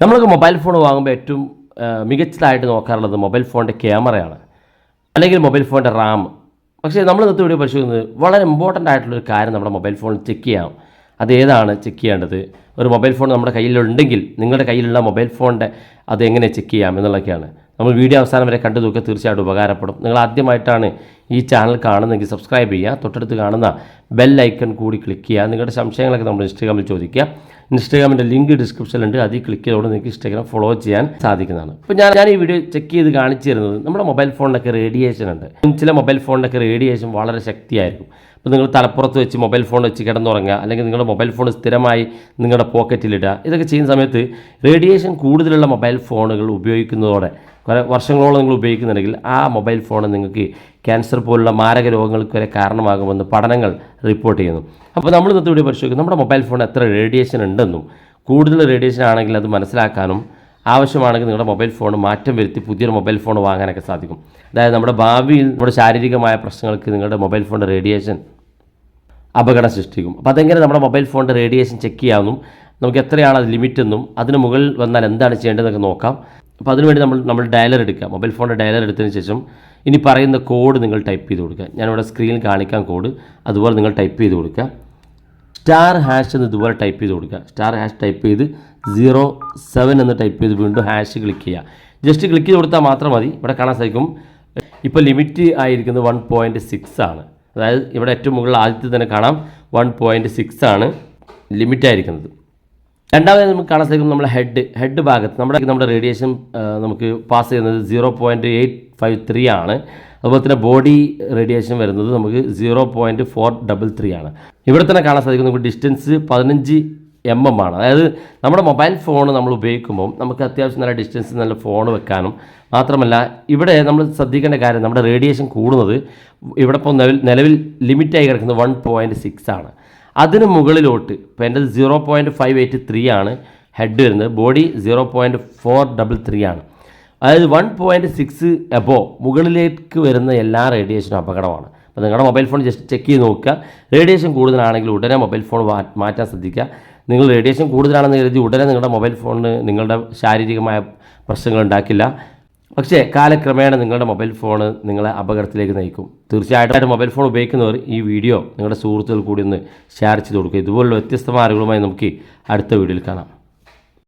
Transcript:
നമ്മൾക്ക് mobile phone വാങ്ങുമ്പോൾ ഏറ്റവും മികച്ചതായിട്ട് നോക്കാറുള്ളത് മൊബൈൽ ഫോണിന്റെ ക്യാമറയാണ്. അല്ലെങ്കിൽ മൊബൈൽ ഫോണിന്റെ റാം. പക്ഷേ നമ്മൾ ഇന്നത്തെ വീഡിയോ പരിശോധിക്കുന്നത് വളരെ ഇമ്പോർട്ടന്റ് ആയിട്ടുള്ളൊരു കാര്യം നമ്മുടെ മൊബൈൽ ഫോണിൽ ചെക്ക് ചെയ്യാം. അത് ഏതാണ് ചെക്ക് ചെയ്യേണ്ടത്? ഒരു മൊബൈൽ ഫോൺ നമ്മുടെ കയ്യിലുണ്ടെങ്കിൽ നിങ്ങളുടെ കയ്യിലുള്ള മൊബൈൽ ഫോണിന്റെ അത് എങ്ങനെ ചെക്ക് ചെയ്യാം എന്നുള്ളതൊക്കെയാണ്. നമ്മൾ വീഡിയോ അവസാനം വരെ കണ്ടു നോക്കുക തീർച്ചയായിട്ടും ഉപകാരപ്പെടും. നിങ്ങൾ ആദ്യമായിട്ടാണ് ഈ ചാനൽ കാണുന്നതെങ്കിൽ സബ്സ്ക്രൈബ് ചെയ്യുക തൊട്ടടുത്ത് കാണുന്ന ബെൽ ഐക്കൺ കൂടി ക്ലിക്ക് ചെയ്യുക നിങ്ങളുടെ സംശയങ്ങളൊക്കെ നമ്മൾ ഇൻസ്റ്റഗ്രാമിൽ ചോദിക്കുക. ഇൻസ്റ്റഗ്രാമിന്റെ ലിങ്ക് ഡിസ്ക്രിപ്ഷനിലുണ്ട് അതിൽ ക്ലിക്ക് ചെയ്തുകൊണ്ട് നിങ്ങൾക്ക് ഇൻസ്റ്റഗ്രാം ഫോളോ ചെയ്യാൻ സാധിക്കുന്നതാണ്. ഇപ്പോൾ ഞാൻ ഞാൻ ഈ വീഡിയോ ചെക്ക് ചെയ്ത് കാണിച്ചു തരുന്നത് നമ്മുടെ മൊബൈൽ ഫോണിനൊക്കെ റേഡിയേഷൻ ഉണ്ട്. ചില മൊബൈൽ ഫോണിനൊക്കെ റേഡിയേഷൻ വളരെ ശക്തിയായിരിക്കും. അപ്പോൾ നിങ്ങൾ തലപ്പുറത്ത് വെച്ച് മൊബൈൽ ഫോൺ വെച്ച് കിടന്നുറങ്ങുക അല്ലെങ്കിൽ നിങ്ങളുടെ മൊബൈൽ ഫോൺ സ്ഥിരമായി നിങ്ങളുടെ പോക്കറ്റിലിടുക ഇതൊക്കെ ചെയ്യുന്ന സമയത്ത് റേഡിയേഷൻ കൂടുതലുള്ള മൊബൈൽ ഫോണുകൾ ഉപയോഗിക്കുന്നതോടെ കുറേ വർഷങ്ങളോളം നിങ്ങൾ ഉപയോഗിക്കുന്നുണ്ടെങ്കിൽ ആ മൊബൈൽ ഫോൺ നിങ്ങൾക്ക് ക്യാൻസർ പോലുള്ള മാരക രോഗങ്ങൾക്ക് വരെ കാരണമാകുമെന്ന് പഠനങ്ങൾ റിപ്പോർട്ട് ചെയ്യുന്നു. അപ്പോൾ നമ്മൾ ഇന്നത്തെ വീഡിയോ പരിശോധിക്കും. നമ്മുടെ മൊബൈൽ ഫോൺ എത്ര റേഡിയേഷൻ ഉണ്ടെന്നും കൂടുതൽ റേഡിയേഷൻ ആണെങ്കിൽ അത് മനസ്സിലാക്കാനും ആവശ്യമാണെങ്കിൽ നിങ്ങളുടെ മൊബൈൽ ഫോൺ മാറ്റം വരുത്തി പുതിയൊരു മൊബൈൽ ഫോൺ വാങ്ങാനൊക്കെ സാധിക്കും. അതായത് നമ്മുടെ ഭാവിയിൽ നമ്മുടെ ശാരീരികമായ പ്രശ്നങ്ങൾക്ക് നിങ്ങളുടെ മൊബൈൽ ഫോണിന്റെ റേഡിയേഷൻ അപകടം സൃഷ്ടിക്കും. അപ്പോൾ അതെങ്ങനെ നമ്മുടെ മൊബൈൽ ഫോണിന്റെ റേഡിയേഷൻ ചെക്ക് ചെയ്യാമെന്നും നമുക്ക് എത്രയാണ് അത് ലിമിറ്റ് എന്നും അതിന് മുകളിൽ വന്നാൽ എന്താണ് ചെയ്യേണ്ടതെന്നൊക്കെ നോക്കാം. അപ്പോൾ അതിനുവേണ്ടി നമ്മൾ നമ്മൾ ഡയലർ എടുക്കുക. മൊബൈൽ ഫോണിന്റെ ഡയലർ എടുത്തതിന് ശേഷം ഇനി പറയുന്ന കോഡ് നിങ്ങൾ ടൈപ്പ് ചെയ്ത് കൊടുക്കുക. ഞാനിവിടെ സ്ക്രീനിൽ കാണിക്കാൻ കോഡ് അതുപോലെ നിങ്ങൾ ടൈപ്പ് ചെയ്ത് കൊടുക്കുക. സ്റ്റാർ ഹാഷ് എന്ന് ഇതുപോലെ ടൈപ്പ് ചെയ്ത് കൊടുക്കുക. സ്റ്റാർ ഹാഷ് ടൈപ്പ് ചെയ്ത് സീറോ സെവൻ എന്ന് ടൈപ്പ് ചെയ്ത് വീണ്ടും ഹാഷ് ക്ലിക്ക് ചെയ്യുക. ജസ്റ്റ് ക്ലിക്ക് ചെയ്ത് കൊടുത്താൽ മാത്രം മതി. ഇവിടെ കാണാൻ സാധിക്കും. ഇപ്പോൾ ലിമിറ്റ് ആയിരിക്കുന്നത് വൺ പോയിന്റ് സിക്സ് ആണ്. അതായത് ഇവിടെ ഏറ്റവും മുകളിൽ ആദ്യത്തെ തന്നെ കാണാം. വൺ പോയിന്റ് സിക്സ് ആണ് ലിമിറ്റ് ആയിരിക്കുന്നത്. രണ്ടാമത് നമുക്ക് കാണാൻ സാധിക്കും നമ്മുടെ ഹെഡ് ഹെഡ് ഭാഗത്ത്. നമ്മുടെ നമ്മുടെ റേഡിയേഷൻ നമുക്ക് പാസ് ചെയ്യുന്നത് zero point eight five three ആണ്. അതുപോലെ തന്നെ ബോഡി റേഡിയേഷൻ വരുന്നത് നമുക്ക് zero point four double three ആണ്. ഇവിടെ തന്നെ കാണാൻ സാധിക്കും നമുക്ക് ഡിസ്റ്റൻസ് പതിനഞ്ച് എം എം ആണ്. അതായത് നമ്മുടെ മൊബൈൽ ഫോൺ നമ്മൾ ഉപയോഗിക്കുമ്പോൾ നമുക്ക് അത്യാവശ്യം നല്ല ഡിസ്റ്റൻസ് നല്ല ഫോൺ വെക്കാനും മാത്രമല്ല ഇവിടെ നമ്മൾ ശ്രദ്ധിക്കേണ്ട കാര്യം നമ്മുടെ റേഡിയേഷൻ കൂടുന്നത് ഇവിടെ ഇപ്പോൾ നിലവിൽ നിലവിൽ ലിമിറ്റായി കിടക്കുന്നത് വൺ പോയിന്റ് സിക്സ് ആണ്. അതിന് മുകളിലോട്ട് എന്റെ zero point five eight three ആണ്. ഹെഡ് വരുന്നത്. Body zero point four double three ആണ്. അതായത് വൺ പോയിന്റ് സിക്സ് എബോ മുകളിലേക്ക് വരുന്ന എല്ലാ റേഡിയേഷനും അപകടമാണ്. അപ്പോൾ നിങ്ങളുടെ മൊബൈൽ ഫോൺ ജസ്റ്റ് ചെക്ക് ചെയ്ത് നോക്കുക. റേഡിയേഷൻ കൂടുതലാണെങ്കിൽ ഉടനെ മൊബൈൽ ഫോൺ മാറ്റാൻ ശ്രദ്ധിക്കുക. നിങ്ങൾ റേഡിയേഷൻ കൂടുതലാണെന്ന് കരുതി ഉടനെ നിങ്ങളുടെ മൊബൈൽ ഫോണിന് നിങ്ങളുടെ ശാരീരികമായ പ്രശ്നങ്ങൾ ഉണ്ടാക്കില്ല. പക്ഷേ കാലക്രമേണ നിങ്ങളുടെ മൊബൈൽ ഫോൺ നിങ്ങളെ അപകടത്തിലേക്ക് നയിക്കും. തീർച്ചയായിട്ടും മൊബൈൽ ഫോൺ ഉപയോഗിക്കുന്നവർ ഈ വീഡിയോ നിങ്ങളുടെ സുഹൃത്തുക്കൾ കൂടി ഒന്ന് ഷെയർ ചെയ്ത് കൊടുക്കുക. ഇതുപോലുള്ള വ്യത്യസ്തമായ അറിവുകളുമായി നമുക്ക് അടുത്ത വീഡിയോയിൽ കാണാം.